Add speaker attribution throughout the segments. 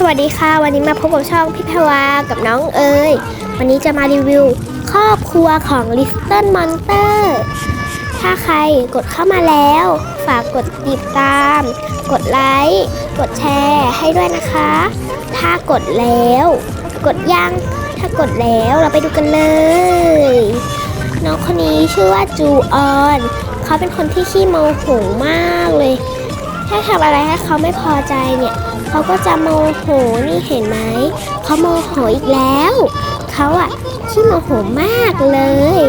Speaker 1: สวัสดีค่ะ วันนี้มาพบกับช่องพิพวากับน้องเอ๋ยวันนี้จะมารีวิวครอบครัวของ Little Monster ถ้าใครกดเข้ามาแล้ว ฝากกดติดตาม กดไลค์กดแชร์ให้ด้วยนะคะ ถ้ากดแล้ว กดยังถ้ากดแล้วเราไปดูกันเลย น้องคนนี้ชื่อว่าจูออนเขาเป็นคนที่ขี้โมโหมากเลย ถ้าทำอะไรให้เขาไม่พอใจเนี่ย เขาก็จะโมโหนี่เห็นไหมเขาโมโหอีกแล้วเขาอะขี้โมโหมากเลย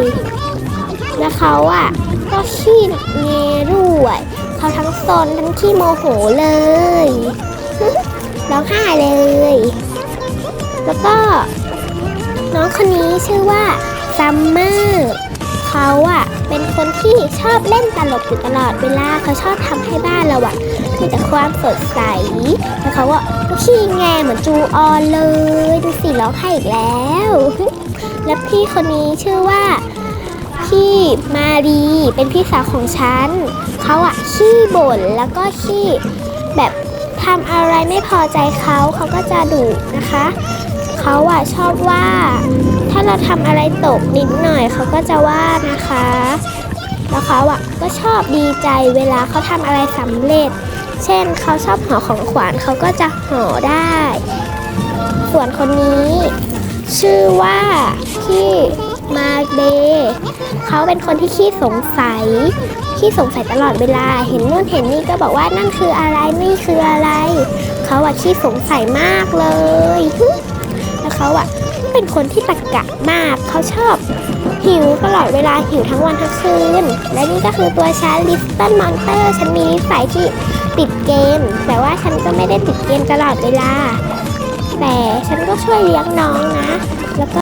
Speaker 1: แล้วเขาอะก็ขี้เงด้วยเขาทั้งซนทั้งขี้โมโหเลยร้องไห้เลย แล้วก็น้องคนนี้ชื่อว่าซัมเมอร์เขาอะเป็นคนที่ชอบเล่นตลกอยู่ตลอดเวลาเขาชอบทำให้บ้านเราอะมีแต่ความสดใส เขาอะขี้แงเหมือนจูออนเลย ดูสิร้องไห้อีกแล้ว แล้วพี่คนนี้ชื่อว่า พี่มารีเป็นพี่สาวของฉันเขาอะขี้บ่นแล้วก็ขี้แบบทำอะไรไม่พอใจเขาเขาก็จะดุนะคะเขาอะชอบว่า ถ้าเราทำอะไรตกนิดหน่อยเขาก็จะว่านะคะ แล้วเขาอะก็ชอบดีใจเวลาเขาทำอะไรสำเร็จ เช่นเขาชอบห่อของขวัญเขาก็จะห่อได้ ส่วนคนนี้ ชื่อว่าพี่มาเดย์เขาเป็นคนที่ขี้สงสัยขี้สงสัยตลอดเวลา เห็นนู่นเห็นนี่ก็บอกว่านั่นคืออะไรนี่คืออะไร เขาอะขี้สงสัยมากเลย แล้วเขาอะเป็นคนที่ตะกะมาก เขาชอบ หิวตลอดเวลาหิวทั้งวันทั้งคืน และนี่ก็คือตัวฉันลิสตันมอนเตอร์ฉันมีนิสัยที่ติดเกม แต่ว่าฉันก็ไม่ได้ติดเกมตลอดเวลา แต่ฉันก็ช่วยเลี้ยงน้องนะ แล้วก็